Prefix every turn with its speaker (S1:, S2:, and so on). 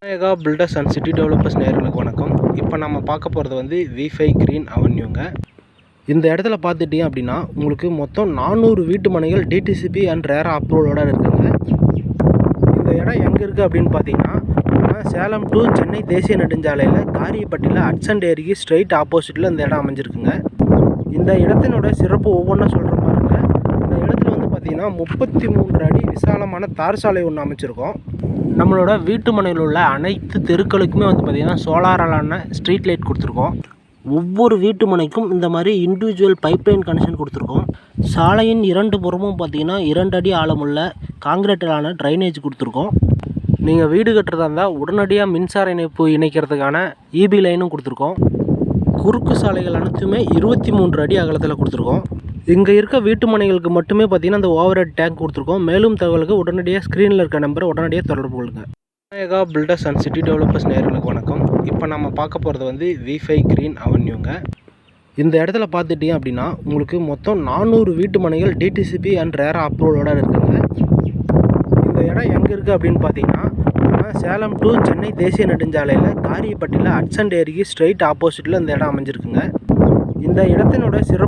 S1: Vinayaka builders and city developers நேர்களுக்கு வணக்கம். இப்போ நம்ம பார்க்க போகிறது வந்து வி ஃபைவ் க்ரீன் அவென்யூங்க இந்த இடத்துல பார்த்துட்டீங்க அப்படின்னா உங்களுக்கு மொத்தம் நானூறு வீட்டு மனைகள் டிடிசிபி அண்ட் ரேரா அப்ரூவலோட இருக்குங்க. இந்த இடம் எங்கே இருக்குது அப்படின்னு பார்த்தீங்கன்னா சேலம் டு சென்னை தேசிய நெடுஞ்சாலையில் காரியப்பட்டியில் ஹட்சன் டேரிக்கு ஸ்ட்ரைட் ஆப்போசிட்டில் இந்த இடம் அமைஞ்சிருக்குங்க. இந்த இடத்தினோட சிறப்பு ஒவ்வொன்றும் சொல்கிற பாருங்க இந்த இடத்துல வந்து பார்த்தீங்கன்னா முப்பத்தி மூன்று அடி விசாலமான தார் சாலை ஒன்று அமைச்சிருக்கோம். நம்மளோட வீட்டு மனையில் உள்ள அனைத்து தெருக்களுக்குமே வந்து பார்த்திங்கன்னா சோலாராலான ஸ்ட்ரீட் லைட் கொடுத்துருக்கோம். ஒவ்வொரு வீட்டு மனைக்கும் இந்த மாதிரி இண்டிவிஜுவல் பைப்லைன் கனெக்ஷன் கொடுத்துருக்கோம். சாலையின் இரண்டு புறமும் பார்த்தீங்கன்னா இரண்டு அடி ஆழமுள்ள காங்கிரீட்டிலான ட்ரைனேஜ் கொடுத்துருக்கோம். நீங்கள் வீடு கட்டுறதா இருந்தால் உடனடியாக மின்சார இணைப்பு இணைக்கிறதுக்கான இபி லைனும் கொடுத்துருக்கோம். குறுக்கு சாலைகள் அனைத்துமே இருபத்தி மூன்று அடி அகலத்தில் கொடுத்துருக்கோம். இங்கே இருக்க வீட்டு மனைகளுக்கு மட்டுமே பார்த்தீங்கன்னா அந்த ஓவர் ஹெட் டேங்க் கொடுத்துருக்கோம். மேலும் தகவலுக்கு உடனடியாக ஸ்க்ரீனில் இருக்க நம்பரை உடனடியாக தொடர்பு கொள்ளுங்க. Vinayaka builders and city developers நேர்களுக்கு வணக்கம். இப்போ நம்ம பார்க்க போகிறது வந்து வி ஃபைவ் க்ரீன் அவென்யூங்க இந்த இடத்துல பார்த்துட்டீங்க அப்படின்னா உங்களுக்கு மொத்தம் நானூறு வீட்டு மனைகள் டிடிசிபி அண்ட் ரேரா அப்ரூவலோட இருக்குங்க. இந்த இடம் எங்கே இருக்குது அப்படின்னு பார்த்தீங்கன்னா சேலம் டு சென்னை தேசிய நெடுஞ்சாலையில் காரியப்பட்டியில் அட்சண்ட் டேரிக்கு ஸ்ட்ரைட் ஆப்போசிட்டில் இந்த இடம் அமைஞ்சிருக்குங்க. இந்த இடத்தினோட சிறப்பு